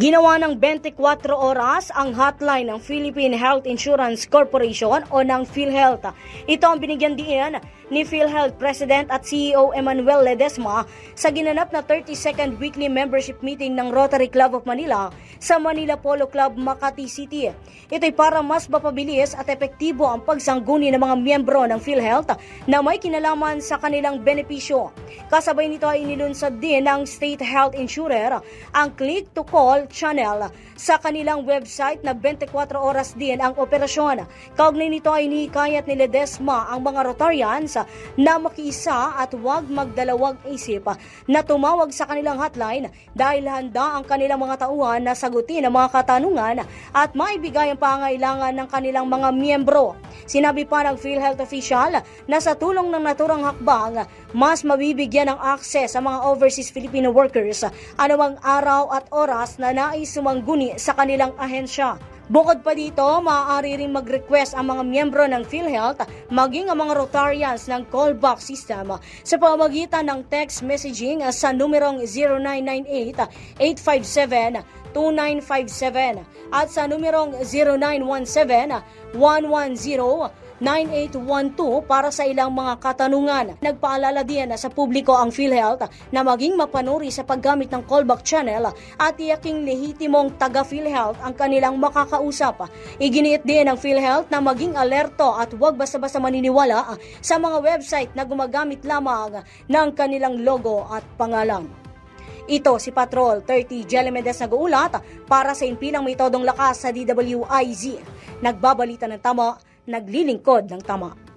Ginawa ng 24 oras ang hotline ng Philippine Health Insurance Corporation o ng PhilHealth. Ito ang binigyan diin ni PhilHealth President at CEO Emmanuel Ledesma sa ginanap na 32nd weekly membership meeting ng Rotary Club of Manila sa Manila Polo Club, Makati City. Ito'y para mas mapabilis at epektibo ang pagsangguni ng mga miyembro ng PhilHealth na may kinalaman sa kanilang benepisyo. Kasabay nito ay inilunsad din ng State Health Insurer ang Click to Call channel sa kanilang website na 24 oras din ang operasyon. Kaugnay nito ay nihikayat ni Ledesma ang mga Rotarians na makiisa at huwag magdalawag isip na tumawag sa kanilang hotline dahil handa ang kanilang mga tauhan na sagutin ang mga katanungan at maibigay ang pangailangan ng kanilang mga miyembro. Sinabi pa ng PhilHealth official na sa tulong ng naturang hakbang, mas mabibigyan ng akses sa mga overseas Filipino workers anumang araw at oras na nais sumangguni sa kanilang ahensya. Bukod pa dito, maaari rin mag-request ang mga miyembro ng PhilHealth maging ang mga Rotarians ng callback system. Sa pamagitan ng text messaging sa numerong 0998-857-2957 at sa numerong 0917-110-9812 para sa ilang mga katanungan. Nagpaalala din sa publiko ang PhilHealth na maging mapanuri sa paggamit ng callback channel at tiyaking lehitimong taga PhilHealth ang kanilang makakausap. Iginiit din ng PhilHealth na maging alerto at huwag basta-basta maniniwala sa mga website na gumagamit lamang ng kanilang logo at pangalan. Ito si Patrol 30 Jelly Mendez nag-uulat para sa impilang may todong lakas sa DWIZ. Nagbabalita ng tama, naglilingkod ng tama.